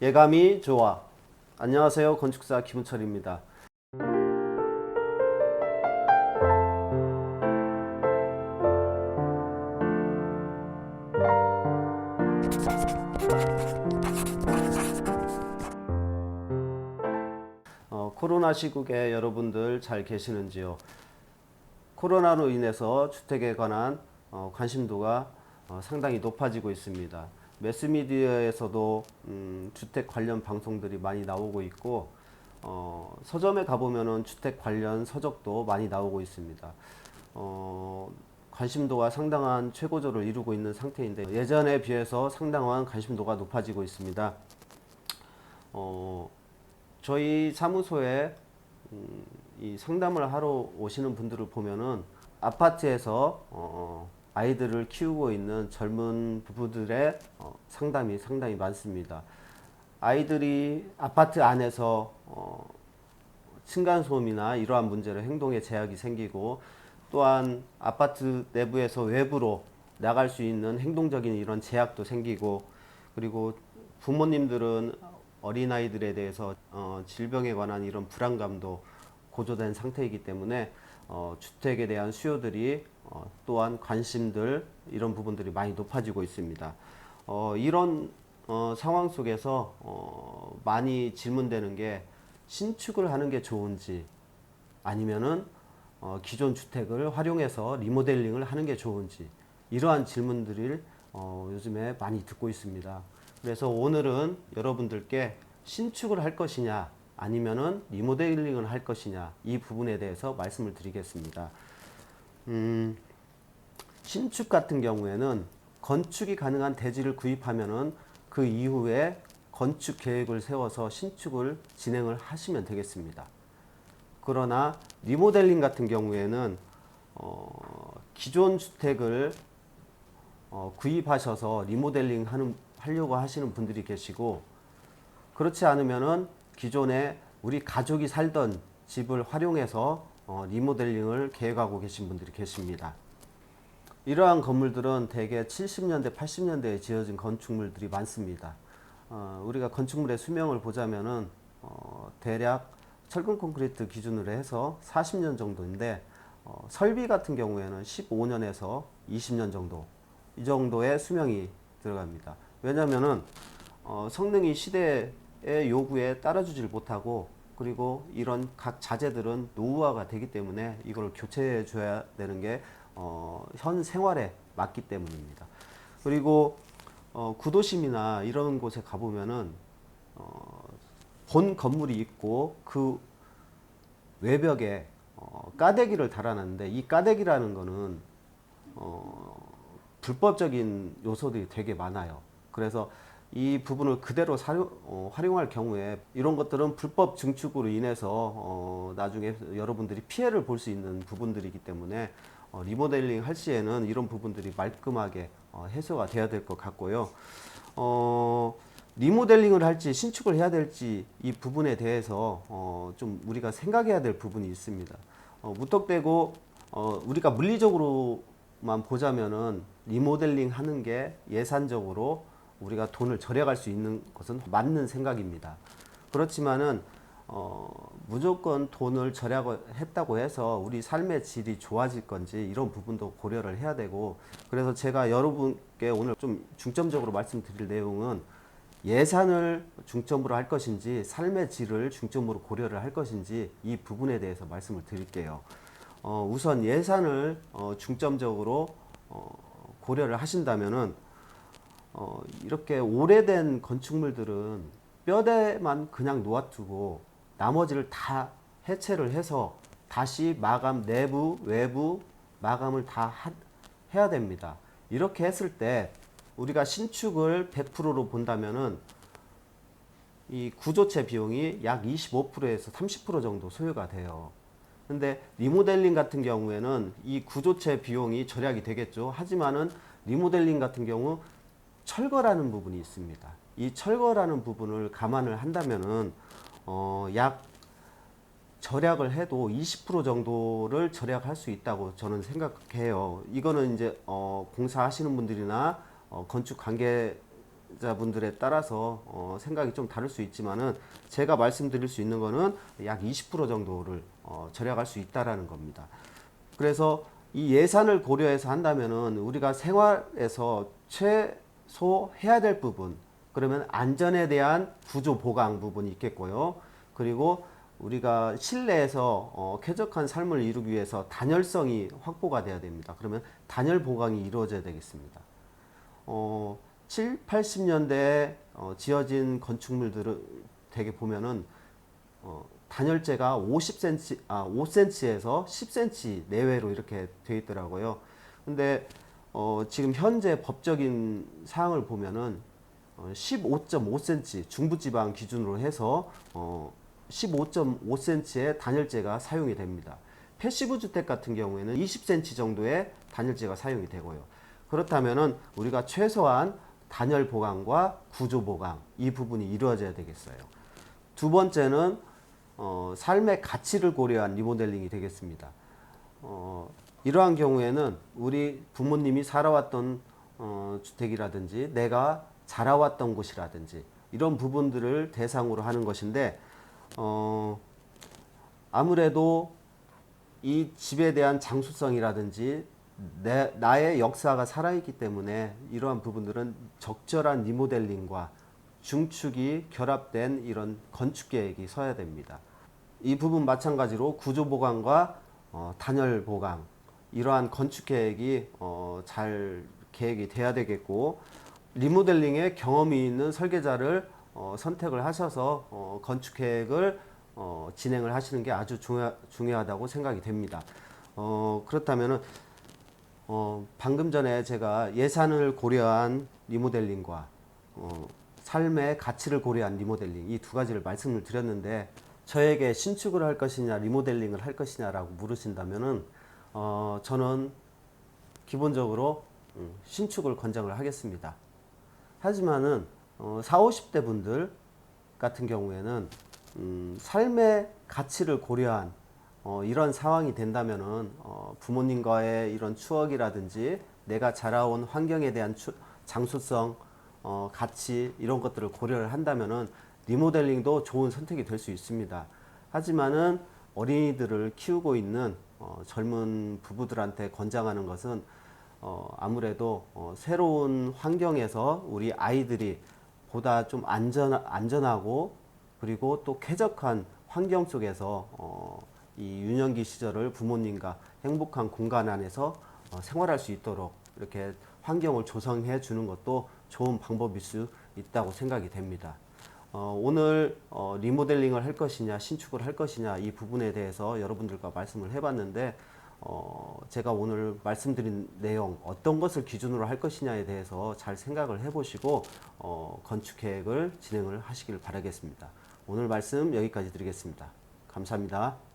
예감이 좋아. 안녕하세요. 건축사 김우철입니다. 어, 코로나 시국에 여러분들 잘 계시는지요? 코로나로 인해서 주택에 관한 어, 관심도가 어, 상당히 높아지고 있습니다. 매스미디어에서도 음, 주택 관련 방송들이 많이 나오고 있고 어, 서점에 가보면은 주택 관련 서적도 많이 나오고 있습니다. 어, 관심도가 상당한 최고조를 이루고 있는 상태인데 예전에 비해서 상당한 관심도가 높아지고 있습니다. 어, 저희 사무소에 음, 이 상담을 하러 오시는 분들을 보면은 아파트에서 어, 아이들을 키우고 있는 젊은 부부들의 어, 상담이 상당히 많습니다. 아이들이 아파트 안에서 어, 층간소음이나 이러한 문제로 행동에 제약이 생기고 또한 아파트 내부에서 외부로 나갈 수 있는 행동적인 이런 제약도 생기고 그리고 부모님들은 어린아이들에 대해서 어, 질병에 관한 이런 불안감도 고조된 상태이기 때문에 어, 주택에 대한 수요들이 어, 또한 관심들 이런 부분들이 많이 높아지고 있습니다. 어, 이런 어, 상황 속에서 어, 많이 질문되는 게 신축을 하는 게 좋은지 아니면은 어, 기존 주택을 활용해서 리모델링을 하는 게 좋은지 이러한 질문들을 어, 요즘에 많이 듣고 있습니다. 그래서 오늘은 여러분들께 신축을 할 것이냐 아니면은 리모델링을 할 것이냐 이 부분에 대해서 말씀을 드리겠습니다. 음, 신축 같은 경우에는 건축이 가능한 대지를 구입하면은 그 이후에 건축 계획을 세워서 신축을 진행을 하시면 되겠습니다. 그러나 리모델링 같은 경우에는 어, 기존 주택을 어, 구입하셔서 리모델링 하는 하려고 하시는 분들이 계시고 그렇지 않으면은 기존에 우리 가족이 살던 집을 활용해서 어, 리모델링을 계획하고 계신 분들이 계십니다. 이러한 건물들은 대개 70년대, 80년대에 지어진 건축물들이 많습니다. 어, 우리가 건축물의 수명을 보자면은 어, 대략 철근 콘크리트 기준으로 해서 40년 정도인데 어, 설비 같은 경우에는 15년에서 20년 정도 이 정도의 수명이 들어갑니다. 왜냐하면은 어, 성능이 시대의 요구에 따라주질 못하고 그리고 이런 각 자재들은 노후화가 되기 때문에 이걸 교체해 줘야 되는 게 어, 현 생활에 맞기 때문입니다. 그리고 어, 구도심이나 이런 곳에 가보면은 어, 본 건물이 있고 그 외벽에 어, 까대기를 달아놨는데 이 까대기라는 거는 어, 불법적인 요소들이 되게 많아요. 그래서 이 부분을 그대로 사용, 어, 활용할 경우에 이런 것들은 불법 증축으로 인해서 어, 나중에 여러분들이 피해를 볼 수 있는 부분들이기 때문에 어, 리모델링 할 시에는 이런 부분들이 말끔하게 어, 해소가 돼야 될 것 같고요. 어, 리모델링을 할지 신축을 해야 될지 이 부분에 대해서 어, 좀 우리가 생각해야 될 부분이 있습니다. 어, 무턱대고 어, 우리가 물리적으로만 보자면은 리모델링 하는 게 예산적으로 우리가 돈을 절약할 수 있는 것은 맞는 생각입니다. 그렇지만은 어, 무조건 돈을 절약했다고 해서 우리 삶의 질이 좋아질 건지 이런 부분도 고려를 해야 되고 그래서 제가 여러분께 오늘 좀 중점적으로 말씀드릴 내용은 예산을 중점으로 할 것인지 삶의 질을 중점으로 고려를 할 것인지 이 부분에 대해서 말씀을 드릴게요. 어, 우선 예산을 어, 중점적으로 어, 고려를 하신다면은 어, 이렇게 오래된 건축물들은 뼈대만 그냥 놓아두고 나머지를 다 해체를 해서 다시 마감 내부 외부 마감을 다 하- 해야 됩니다. 이렇게 했을 때 우리가 신축을 100%로 본다면은 이 구조체 비용이 약 25%에서 30% 정도 소요가 돼요. 근데 리모델링 같은 경우에는 이 구조체 비용이 절약이 되겠죠. 하지만은 리모델링 같은 경우 철거라는 부분이 있습니다. 이 철거라는 부분을 감안을 한다면은 어, 약 절약을 해도 20% 정도를 절약할 수 있다고 저는 생각해요. 이거는 이제 어, 공사하시는 분들이나 어, 건축 관계 사용자분들에 따라서 어, 생각이 좀 다를 수 있지만은 제가 말씀드릴 수 있는 거는 약 20% 정도를 어, 절약할 수 있다라는 겁니다. 그래서 이 예산을 고려해서 한다면은 우리가 생활에서 최 소 해야 될 부분 그러면 안전에 대한 구조 보강 부분이 있겠고요. 그리고 우리가 실내에서 어, 쾌적한 삶을 이루기 위해서 단열성이 확보가 돼야 됩니다. 그러면 단열 보강이 이루어져야 되겠습니다. 어, 7, 80년대에 어, 지어진 건축물들을 되게 보면은 어, 단열재가 50cm, 아, 5cm에서 10cm 내외로 이렇게 돼 있더라고요. 근데 어, 지금 현재 법적인 사항을 보면은 어, 15.5cm 중부지방 기준으로 해서 어, 15.5cm의 단열재가 사용이 됩니다. 패시브 주택 같은 경우에는 20cm 정도의 단열재가 사용이 되고요. 그렇다면은 우리가 최소한 단열 보강과 구조 보강 이 부분이 이루어져야 되겠어요. 두 번째는 어, 삶의 가치를 고려한 리모델링이 되겠습니다. 어, 이러한 경우에는 우리 부모님이 살아왔던 어, 주택이라든지 내가 자라왔던 곳이라든지 이런 부분들을 대상으로 하는 것인데 어, 아무래도 이 집에 대한 장수성이라든지 내, 나의 역사가 살아있기 때문에 이러한 부분들은 적절한 리모델링과 중축이 결합된 이런 건축 계획이 서야 됩니다. 이 부분 마찬가지로 구조 보강과 어, 단열 보강 이러한 건축 계획이 어, 잘 계획이 돼야 되겠고 리모델링에 경험이 있는 설계자를 어, 선택을 하셔서 어, 건축 계획을 어, 진행을 하시는 게 아주 중요, 중요하다고 생각이 됩니다. 어, 그렇다면은 어, 방금 전에 제가 예산을 고려한 리모델링과 어, 삶의 가치를 고려한 리모델링 이 두 가지를 말씀을 드렸는데 저에게 신축을 할 것이냐 리모델링을 할 것이냐라고 물으신다면은 어, 저는 기본적으로 음, 신축을 권장을 하겠습니다. 하지만은 어, 4, 50대 분들 같은 경우에는 음, 삶의 가치를 고려한 어, 이런 상황이 된다면은 어, 부모님과의 이런 추억이라든지 내가 자라온 환경에 대한 추, 장수성, 어, 가치 이런 것들을 고려를 한다면은 리모델링도 좋은 선택이 될 수 있습니다. 하지만은 어린이들을 키우고 있는 어, 젊은 부부들한테 권장하는 것은 어, 아무래도 어, 새로운 환경에서 우리 아이들이 보다 좀 안전, 안전하고 그리고 또 쾌적한 환경 속에서 어, 이 유년기 시절을 부모님과 행복한 공간 안에서 어, 생활할 수 있도록 이렇게 환경을 조성해 주는 것도 좋은 방법일 수 있다고 생각이 됩니다. 어, 오늘 어, 리모델링을 할 것이냐 신축을 할 것이냐 이 부분에 대해서 여러분들과 말씀을 해봤는데 어, 제가 오늘 말씀드린 내용 어떤 것을 기준으로 할 것이냐에 대해서 잘 생각을 해보시고 어, 건축 계획을 진행을 하시길 바라겠습니다. 오늘 말씀 여기까지 드리겠습니다. 감사합니다.